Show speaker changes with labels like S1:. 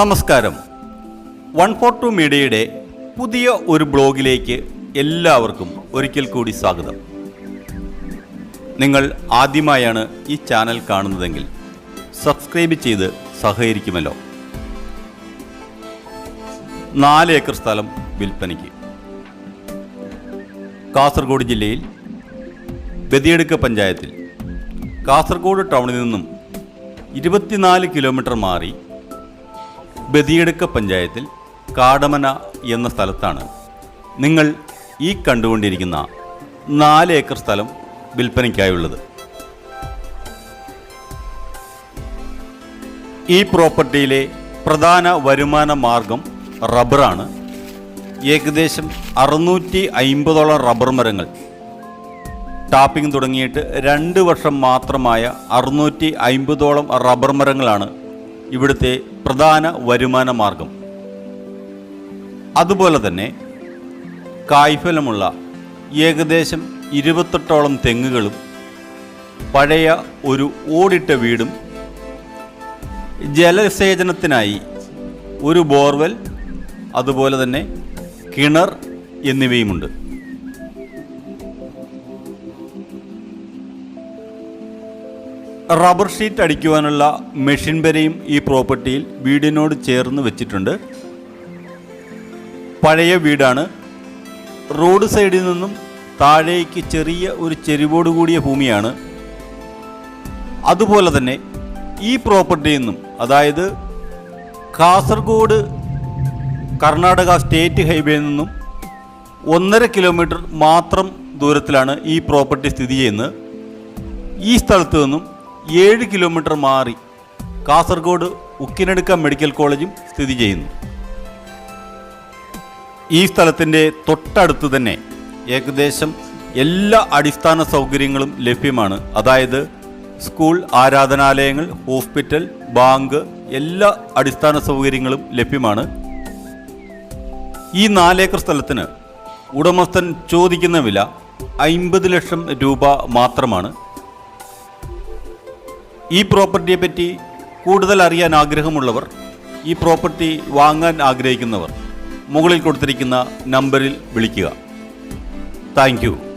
S1: നമസ്കാരം. One four to മീഡിയയുടെ പുതിയ ഒരു ബ്ലോഗിലേക്ക് എല്ലാവർക്കും ഒരിക്കൽ കൂടി സ്വാഗതം. നിങ്ങൾ ആദ്യമായാണ് ഈ ചാനൽ കാണുന്നതെങ്കിൽ സബ്സ്ക്രൈബ് ചെയ്ത് സഹകരിക്കുമല്ലോ. നാല് ഏക്കർ സ്ഥലം വിൽപ്പനയ്ക്ക്. കാസർഗോഡ് ജില്ലയിൽ ബദിയടുക്ക പഞ്ചായത്തിൽ കാസർഗോഡ് ടൗണിൽ നിന്നും ഇരുപത്തിനാല് കിലോമീറ്റർ മാറി ബദിയടുക്ക പഞ്ചായത്തിൽ കാടമന എന്ന സ്ഥലത്താണ് നിങ്ങൾ ഈ കണ്ടുകൊണ്ടിരിക്കുന്ന നാല് ഏക്കർ സ്ഥലം വിൽപ്പനയ്ക്കായുള്ളത്. ഈ പ്രോപ്പർട്ടിയിലെ പ്രധാന വരുമാന മാർഗം റബ്ബറാണ്. ഏകദേശം അറുന്നൂറ്റി അയിമ്പതോളം റബ്ബർ മരങ്ങൾ. ടാപ്പിംഗ് തുടങ്ങിയിട്ട് രണ്ട് വർഷം മാത്രമായ അറുന്നൂറ്റി അയിമ്പതോളം റബ്ബർ മരങ്ങളാണ് ഇവിടുത്തെ പ്രധാന വരുമാന മാർഗം. അതുപോലെ തന്നെ കായ്ഫലമുള്ള ഏകദേശം ഇരുപത്തെട്ടോളം തെങ്ങുകളും പഴയ ഒരു ഓടിട്ട വീടും ജലസേചനത്തിനായി ഒരു ബോർവെൽ അതുപോലെ തന്നെ കിണർ എന്നിവയുമുണ്ട്. റബ്ബർ ഷീറ്റ് അടിക്കുവാനുള്ള മെഷീൻ വരെയും ഈ പ്രോപ്പർട്ടിയിൽ വീടിനോട് ചേർന്ന് വെച്ചിട്ടുണ്ട്. പഴയ വീടാണ്. റോഡ് സൈഡിൽ നിന്നും താഴേക്ക് ചെറിയ ഒരു ചെരിവോട് കൂടിയ ഭൂമിയാണ്. അതുപോലെ തന്നെ ഈ പ്രോപ്പർട്ടിയിൽ നിന്നും അതായത് കാസർഗോഡ് കർണാടക സ്റ്റേറ്റ് ഹൈവേയിൽ നിന്നും ഒന്നര കിലോമീറ്റർ മാത്രം ദൂരത്തിലാണ് ഈ പ്രോപ്പർട്ടി സ്ഥിതി ചെയ്യുന്നത്. ഈ സ്ഥലത്തു നിന്നും ഏഴ് കിലോമീറ്റർ മാറി കാസർഗോഡ് ഉക്കിനടുക്ക മെഡിക്കൽ കോളേജും സ്ഥിതി ചെയ്യുന്നു. ഈ സ്ഥലത്തിന്റെ തൊട്ടടുത്ത് തന്നെ ഏകദേശം എല്ലാ അടിസ്ഥാന സൗകര്യങ്ങളും ലഭ്യമാണ്. അതായത് സ്കൂൾ ആരാധനാലയങ്ങൾ ഹോസ്പിറ്റൽ ബാങ്ക് എല്ലാ അടിസ്ഥാന സൗകര്യങ്ങളും ലഭ്യമാണ്. ഈ നാലേക്കർ സ്ഥലത്തിന് ഉടമസ്ഥൻ ചോദിക്കുന്ന വില അൻപത് ലക്ഷം രൂപ മാത്രമാണ്. ഈ പ്രോപ്പർട്ടിയെ പറ്റി കൂടുതൽ അറിയാൻ ആഗ്രഹമുള്ളവർ ഈ പ്രോപ്പർട്ടി വാങ്ങാൻ ആഗ്രഹിക്കുന്നവർ മുകളിൽ കൊടുത്തിരിക്കുന്ന നമ്പറിൽ വിളിക്കുക. താങ്ക്